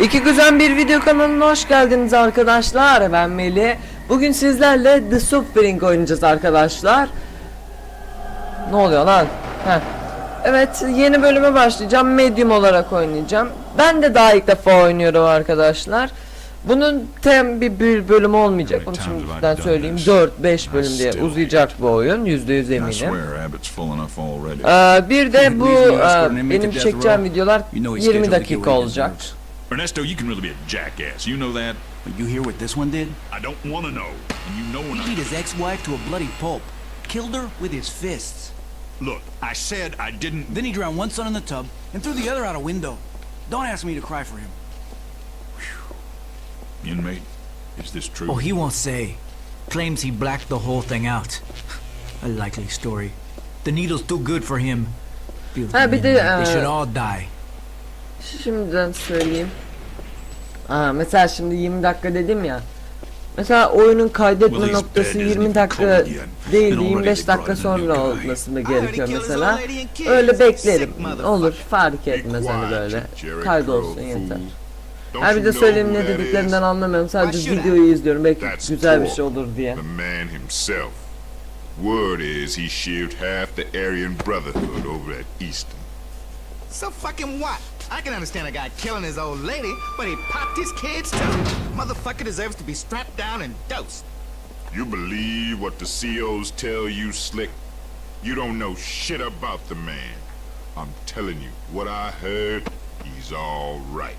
İki güzel bir video kanalına hoş geldiniz arkadaşlar. Ben Melih. Bugün sizlerle The Suffering oynayacağız arkadaşlar. Ne oluyor lan? Heh. Evet yeni bölüme başlayacağım. Medium olarak oynayacağım. Ben de daha ilk defa oynuyorum arkadaşlar. Bunun tem bir, bir bölüm olmayacak. Onu şimdiden söyleyeyim. 4-5 bölüm diye uzayacak bu oyun. %100 I eminim. Ee, bir de bu e, benim çekeceğim videolar You know he's 20 scheduled to dakika olacak. Deserves. Ernesto, you can really be a jackass. You know that? But you hear what this one did? I don't want to know. And you know when He beat his ex-wife to a bloody pulp. Killed her with his fists. Look, I said I didn't... Then he drowned one son in the tub and threw the other out a window. Don't ask me to cry for him. Inmate, is this true? Oh, he won't say. Claims he blacked the whole thing out. A likely story. The needle's too good for him. Feels Ha, bir de, they e, should all die. Şimdiden söyleyeyim. Aa, mesela şimdi 20 dakika dedim ya. Mesela oyunun kaydetme noktası dead, isn't 20 he? dakika değil And already 25 they dakika sonra olması he gerekiyor mesela. Öyle beklerim. Olur fark etmez hani böyle. Kaydolsun yeter. Her bir de söyleyeyim ne dediklerinden anlamıyorum. Sadece videoyu izliyorum. Belki güzel bir şey olur diye. Word is he sheared half the Aryan Brotherhood over at Easton. So fucking what? I can understand a guy killing his old lady, but he popped his kids too. Motherfucker deserves to be strapped down and dosed. You believe what the COs tell you, Slick? You don't know shit about the man. I'm telling you, what I heard, he's all right.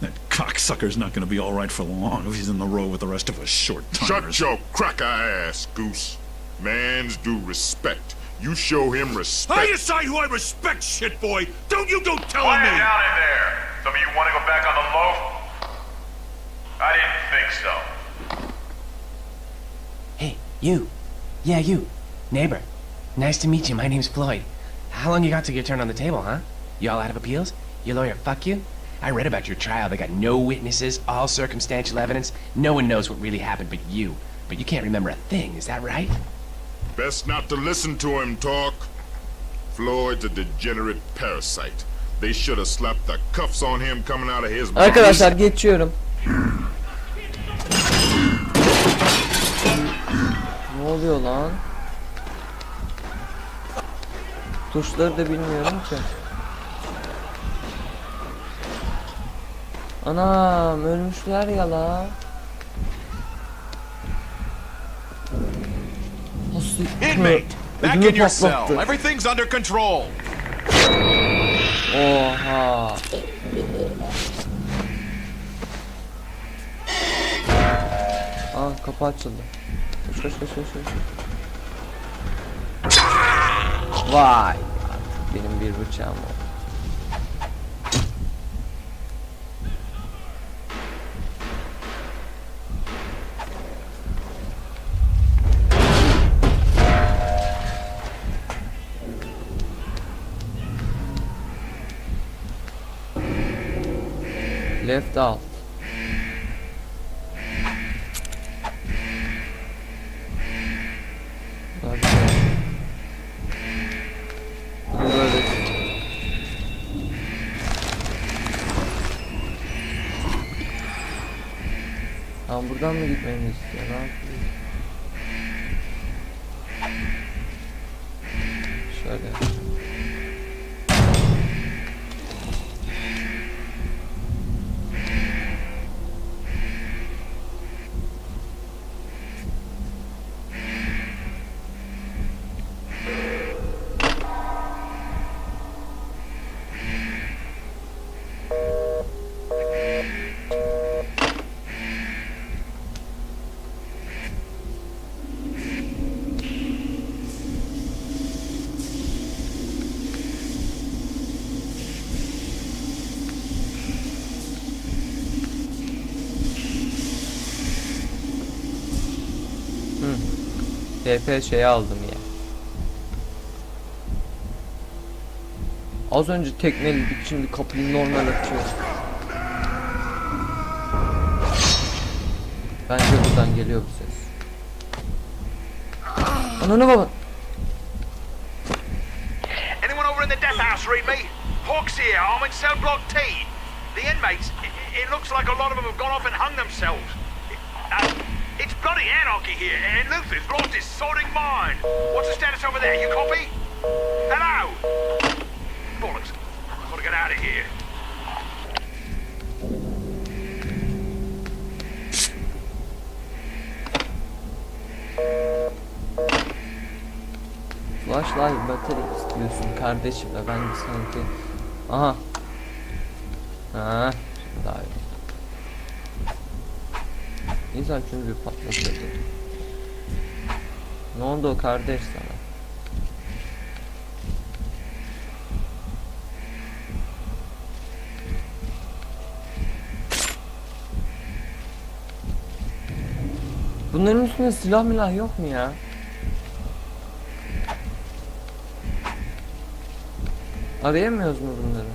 That cocksucker's not gonna be all right for long if he's in the row with the rest of us short timers. Shut your cracker ass, Goose. Man's due respect. You show him respect. I decide who I respect, shit boy. Don't you go telling Quiet me. down in there. Some of you want to go back on the low? I didn't think so. Hey, you. Yeah, you. Neighbor. Nice to meet you. My name's Floyd. How long you got till your turn on the table, huh? You all out of appeals? Your lawyer fuck you? I read about your trial. They got no witnesses, all circumstantial evidence. No one knows what really happened but you. But you can't remember a thing, is that right? Best not to listen to him talk. Floyd's a degenerate parasite. They should have slapped the cuffs on him coming out of his. Arkadaşlar geçiyorum. Ne oluyor lan? Tuşları da bilmiyorum ki. Anam ölmüşler ya la. Inmate, back in your cell. Everything's under control. Oha. Aa kapı açıldı. Koş koş koş koş koş. Vay. Benim bir bıçağım var. Bu Böyle. Tamam buradan mı gitmemizi istiyor? Ne yapıyor? TP şeyi aldım ya. Az önce tekmeliydik şimdi kapıyı normal açıyor. Bence buradan geliyor bu ses. Ananı baba. Anyone over in the death house read me? Hawks here, I'm in cell block T. The inmates, It looks like a lot of them have gone off and hung themselves. It- uh, it's bloody anarchy here, and Luther's lost his sodding mind. What's the status over there? You copy? Hello? Bollocks. I've got to get out of here. Flashlight battery istiyorsun kardeşim ben sanki... Aha. Ah, ha, şimdi daha. İnsan şunu bir patlatırdı. Ne oldu o kardeş sana? Bunların üstünde silah milah yok mu ya? Arayamıyoruz mu bunları?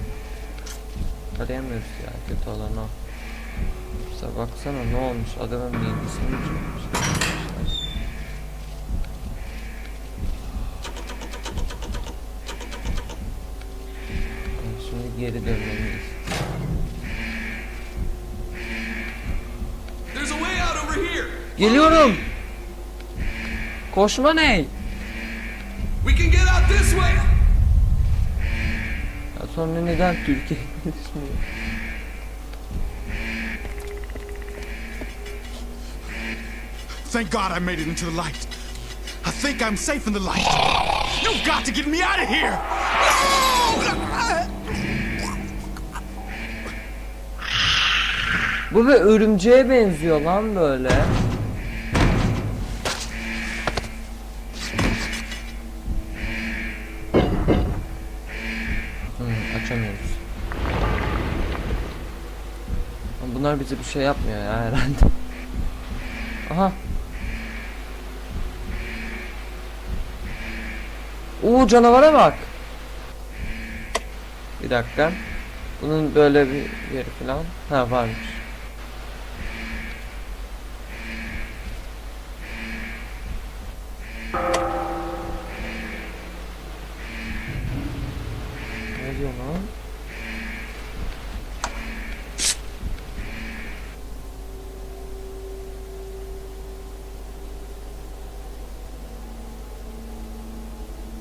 Arayamıyoruz ya kötü olan o. Yoksa baksana ne olmuş adamın bilgisini çıkmış. Şimdi geri dönmeliyiz. Geliyorum. Koşma ne? We can get out this way. Ya sonra neden Türkiye konuşmuyor? Thank God I made it into the light. I think I'm safe in the light. You've got to get me out of here! Bu bir örümceğe benziyor lan böyle. Hmm, açamıyoruz. Bunlar bize bir şey yapmıyor ya herhalde. Aha. Oo canavara bak. Bir dakika. Bunun böyle bir yeri falan. Ha varmış. Ne diyor lan?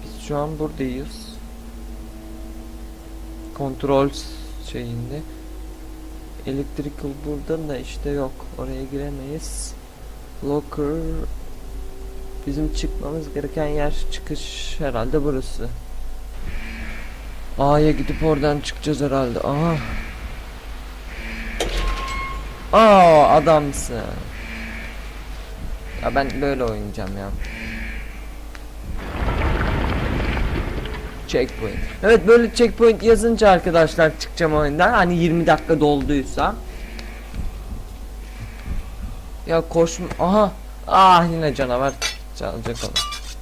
Biz şu an buradayız. Kontrol şeyinde. Electrical burada da işte yok. Oraya giremeyiz. Locker Bizim çıkmamız gereken yer çıkış herhalde burası. A'ya gidip oradan çıkacağız herhalde. Aha. Aa adamsın. Ya ben böyle oynayacağım ya. Checkpoint. Evet böyle checkpoint yazınca arkadaşlar çıkacağım oyundan. Hani 20 dakika dolduysa. Ya koşma. Aha. Ah yine canavar çalacak onu.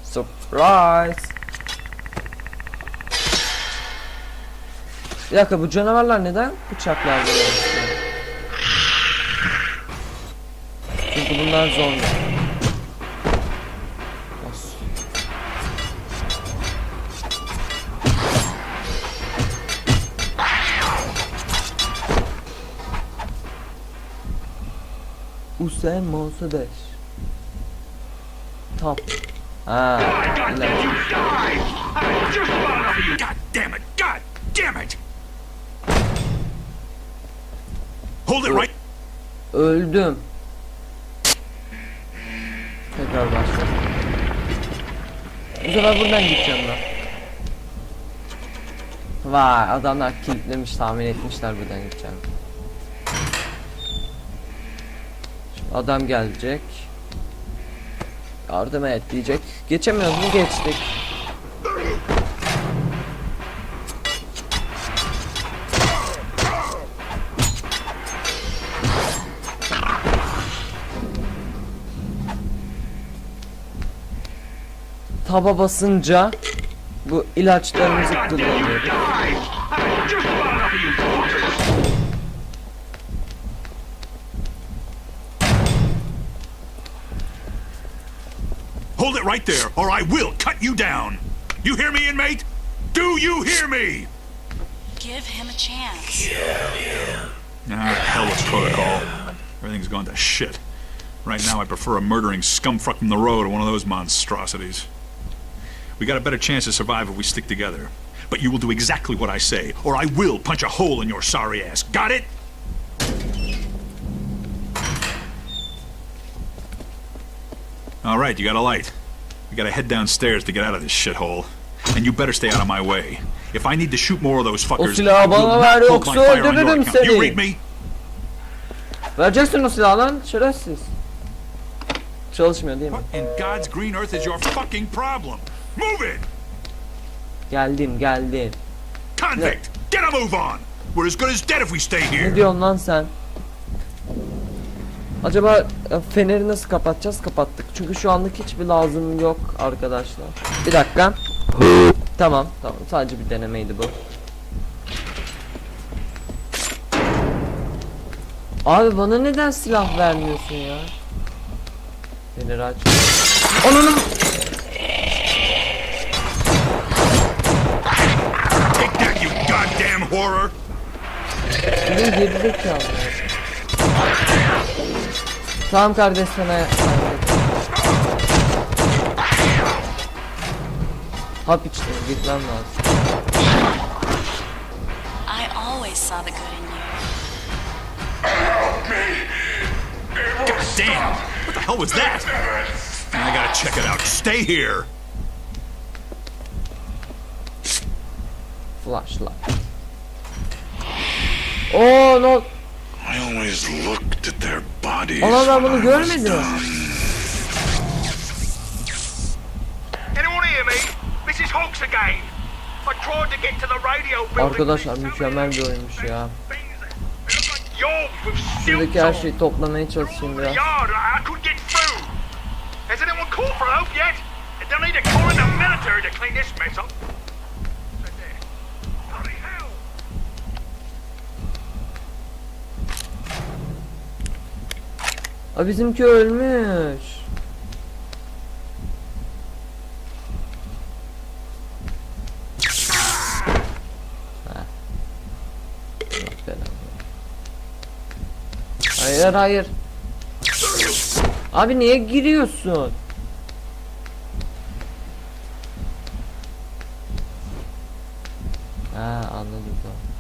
Surprise. Bir dakika bu canavarlar neden uğraşıyor? Çünkü bunlar zombi. Damn it! Hold it right. Öldüm. Tekrar başla. Bu sefer buradan gideceğim ben. Vay adamlar kilitlemiş tahmin etmişler buradan gideceğim Şimdi adam gelecek. Yardım et diyecek. Geçemiyoruz mu geçtik. Taba basınca bu ilaçlarımızı kullanıyoruz. Hold it right there, or I will cut you down. You hear me, inmate? Do you hear me? Give him a chance. Kill him. Ah, hell with protocol. Everything's gone to shit. Right now, I prefer a murdering scumfuck from the road to one of those monstrosities. We got a better chance to survive if we stick together. But you will do exactly what I say, or I will punch a hole in your sorry ass. Got it? All right, you got a light. We gotta head downstairs to get out of this shithole. And you better stay out of my way. If I need to shoot more of those fuckers, silahı I will bana not ver, yoksa my fire on your öldürürüm account. You seni. read me? Vereceksin o silahı lan şerefsiz. Çalışmıyor değil mi? In God's green earth is your fucking problem. Move it! Geldim geldim. Convict! Get a move on! We're as good as dead if we stay Ne here. diyorsun lan sen? Acaba e, feneri nasıl kapatacağız? Kapattık. Çünkü şu anlık hiçbir lazım yok arkadaşlar. Bir dakika. tamam tamam sadece bir denemeydi bu. Abi bana neden silah vermiyorsun ya? Feneri aç. Onun Take that, you goddamn horror! Bizim gerizekalı. Tamam kardeş sana Hap içtim gitmem lazım. I always saw the good in you. God damn! What the hell was that? I gotta check it out. Stay here! Flashlight. Oh no. I always looked ben when bunu I was görmedim. done. Anyone hear me? This is Hawks again. I tried to get to the radio building. Arkadaşlar mükemmel bir oyunmuş ya. Şuradaki her şeyi toplamaya çalışayım biraz. Has anyone called for help yet? They'll need to call in the military to clean this mess up. Aa bizimki ölmüş. Hayır hayır. Abi niye giriyorsun? Ha anladım tamam.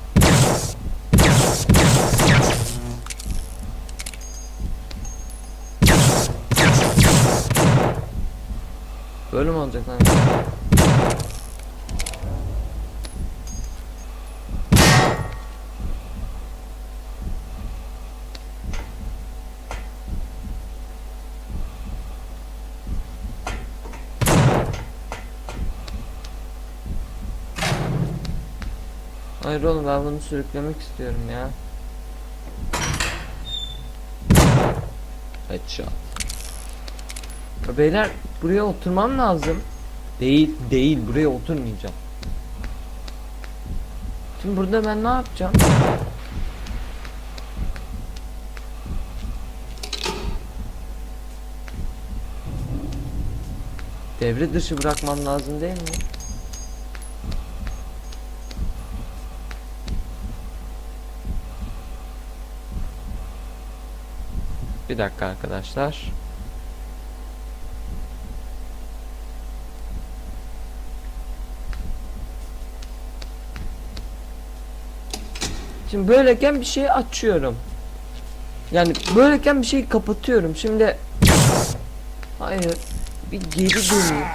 Böyle mi olacak lan? Hayır oğlum ben bunu sürüklemek istiyorum ya. Headshot. Beyler buraya oturmam lazım. Değil, değil buraya oturmayacağım. Şimdi burada ben ne yapacağım? Devre dışı bırakmam lazım değil mi? Bir dakika arkadaşlar. Şimdi böyleyken bir şeyi açıyorum. Yani böyleyken bir şeyi kapatıyorum. Şimdi Hayır. Bir geri döneyim.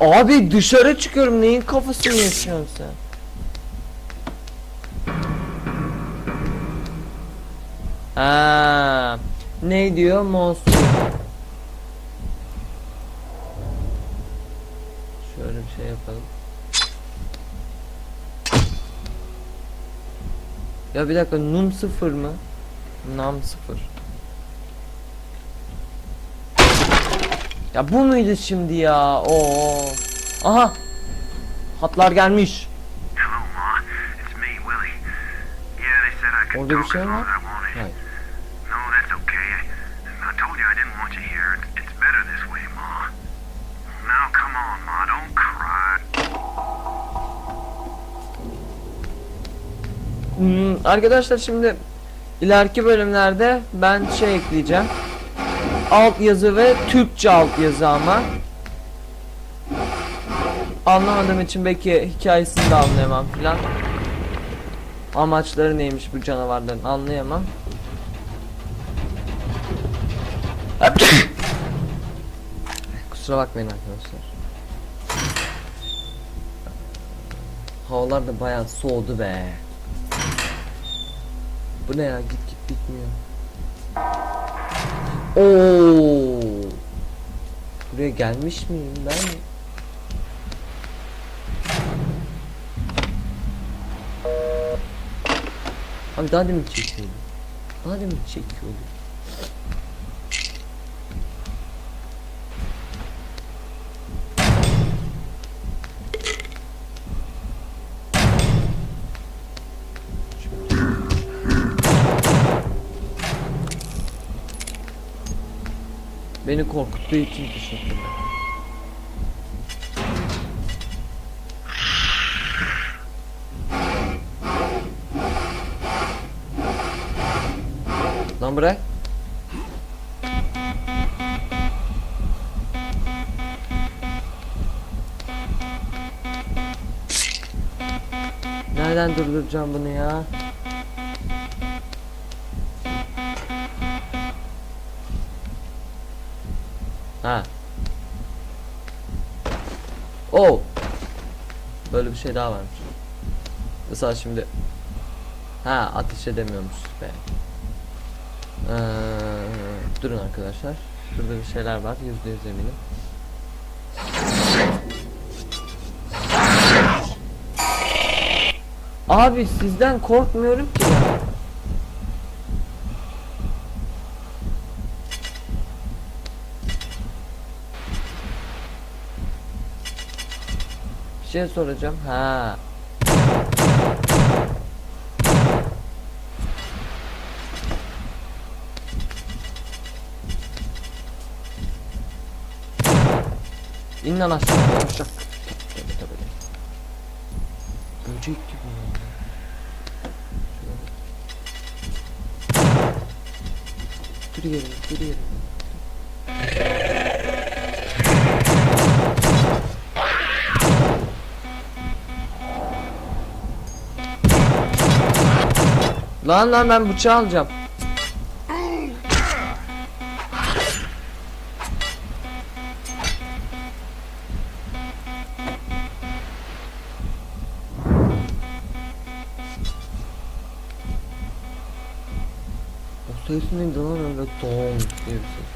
Abi dışarı çıkıyorum. Neyin kafasını yaşıyorsun sen? Ha, ne diyor monster? Şöyle bir şey yapalım. Ya bir dakika num sıfır mı? Nam sıfır. Ya bu muydu şimdi ya? Oo. Aha. Hatlar gelmiş. Orada bir şey var. Hayır. Hmm, arkadaşlar şimdi İleriki bölümlerde ben şey ekleyeceğim. Alt yazı ve Türkçe alt yazı ama. Anlamadığım için belki hikayesini de anlayamam filan. Amaçları neymiş bu canavarların anlayamam. Kusura bakmayın arkadaşlar. Havalar da bayağı soğudu be. Bu ne ya git git bitmiyor. Oo. Buraya gelmiş miyim ben? Abi daha demin çekiyordum. Daha demin çekiyordum. Beni korkuttuğu için teşekkürler. Lan bırak. Nereden durduracağım bunu ya? Şey daha varmış. Mesela şimdi Ha ateş edemiyormuş be. Ee, durun arkadaşlar. Şurada bir şeyler var. Yüzde yüz eminim. Abi sizden korkmuyorum ki. ben. Şey soracağım. Ha. İn lan aşağı. Aşağı. Böcek gibi. Dur geri, dur geri. Lan lan ben bıçağı alacağım. O ses neydi lan öyle don diye bir ses.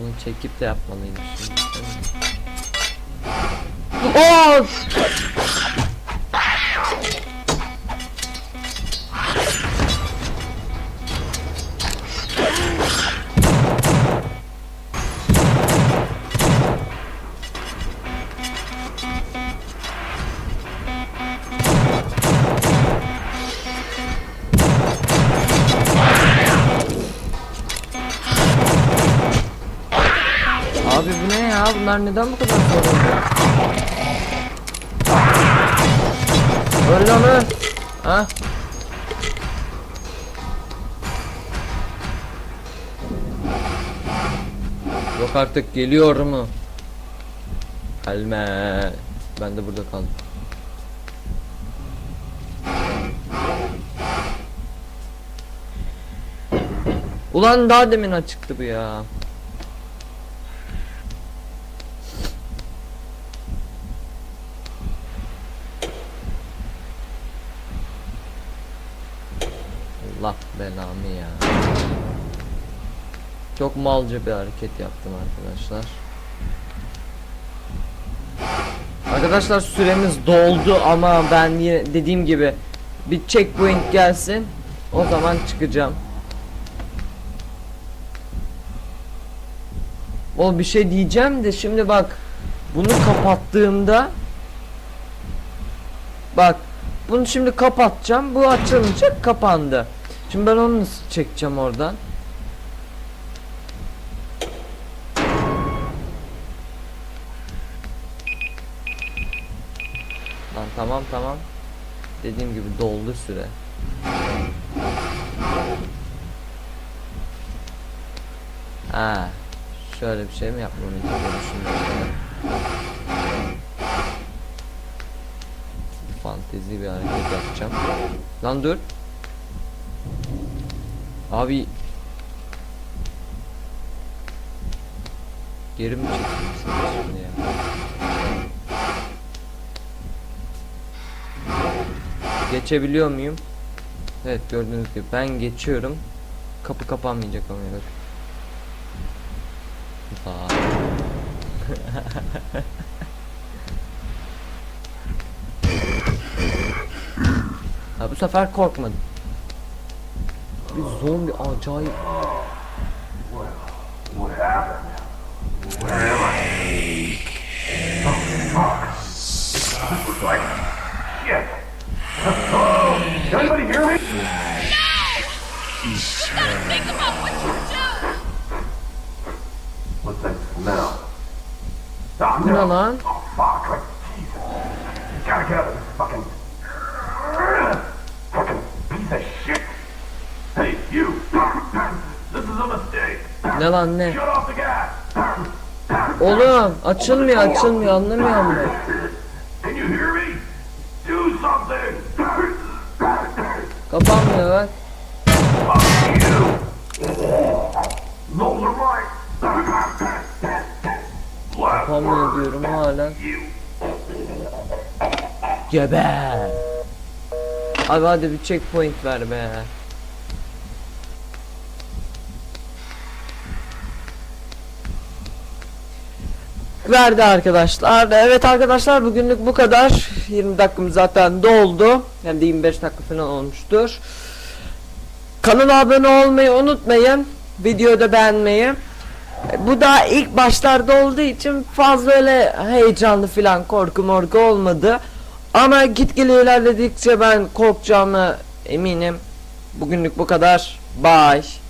Onu çekip de yapmalıyım şimdi. Of! Bunlar neden bu kadar sorunlu? Öl lan öl. Ha? Yok artık geliyor mu? Gelme. Ben de burada kaldım. Ulan daha demin açıktı bu ya. Allah belamı ya. Çok malca bir hareket yaptım arkadaşlar. Arkadaşlar süremiz doldu ama ben yine dediğim gibi bir checkpoint gelsin. O zaman çıkacağım. O bir şey diyeceğim de şimdi bak bunu kapattığımda bak bunu şimdi kapatacağım. Bu açılınca kapandı. Şimdi ben onu nasıl çekeceğim oradan? Tamam tamam. Dediğim gibi doldu süre. Ha, şöyle bir şey mi yapmamı istiyorum şimdi? Fantezi bir hareket yapacağım. Lan dur. Abi Geri mi seni şimdi ya? Geçebiliyor muyum? Evet gördüğünüz gibi ben geçiyorum. Kapı kapanmayacak ama. Vay. ha, bu sefer korkmadım. Bir zombi acayip. Ne lan? Ne. Oğlum açılmıyor açılmıyor anlamıyor musun? Kapanmıyor bak. Kapanmıyor diyorum hala. Geber. Abi hadi bir checkpoint ver be. Verdi arkadaşlar. Evet arkadaşlar bugünlük bu kadar. 20 dakikamız zaten doldu. Yani de 25 dakika falan olmuştur. Kanala abone olmayı unutmayın. Videoyu beğenmeyi. Bu da ilk başlarda olduğu için fazla öyle heyecanlı filan korku morku olmadı. Ama gitgide ilerledikçe ben korkacağımı eminim. Bugünlük bu kadar. Bye.